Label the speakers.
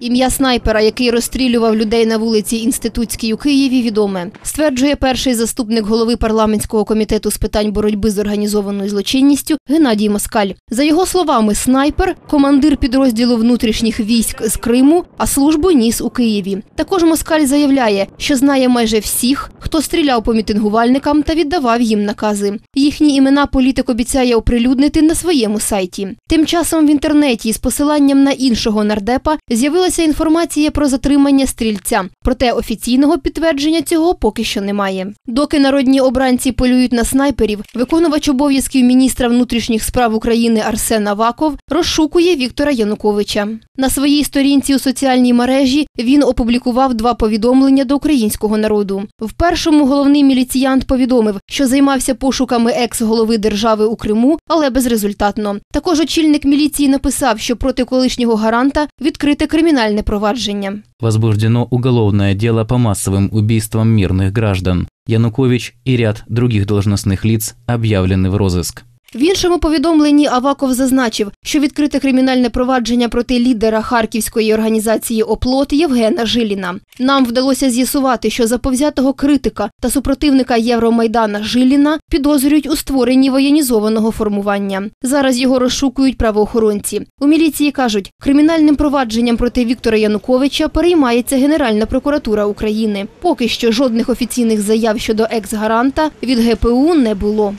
Speaker 1: Ім'я снайпера, який розстрілював людей на вулиці Інститутській у Києві, відоме. Стверджує перший заступник голови парламентського комітету з питань боротьби з організованою злочинністю Геннадій Москаль. За його словами, снайпер командир підрозділу внутрішніх військ з Криму, а службу ніс у Києві. Також Москаль заявляє, що знає майже всіх, хто стріляв по мітингувальникам та віддавав їм накази. Їхні імена політик обіцяє оприлюднити на своєму сайті. Тим часом в інтернеті з посиланням на іншого нардепа з'явилася інформація про затримання стрільця. Проте офіційного підтвердження цього поки що немає. Доки народні обранці полюють на снайперів, виконувач обов'язків міністра внутрішніх справ України Арсен Аваков розшукує Віктора Януковича. На своїй сторінці у соціальній мережі він опублікував два повідомлення до українського народу. В першому головний міліціянт повідомив, що займався пошуками екс-голови держави у Криму, але безрезультатно. Також очільник міліції написав, що проти колишнього гаранта відкрите кримінальне провадження.
Speaker 2: Возбуждено уголовное дело по массовым убийствам мирных граждан. Янукович и ряд других должностных лиц объявлены в розыск.
Speaker 1: В іншому повідомленні Аваков зазначив, що відкрите кримінальне провадження проти лідера харківської організації «Оплот» Євгена Жиліна. Нам вдалося з'ясувати, що заповзятого критика та супротивника Євромайдана Жиліна підозрюють у створенні воєнізованого формування. Зараз його розшукують правоохоронці. У міліції кажуть, кримінальним провадженням проти Віктора Януковича переймається Генеральна прокуратура України. Поки що жодних офіційних заяв щодо екс-гаранта від ГПУ не було.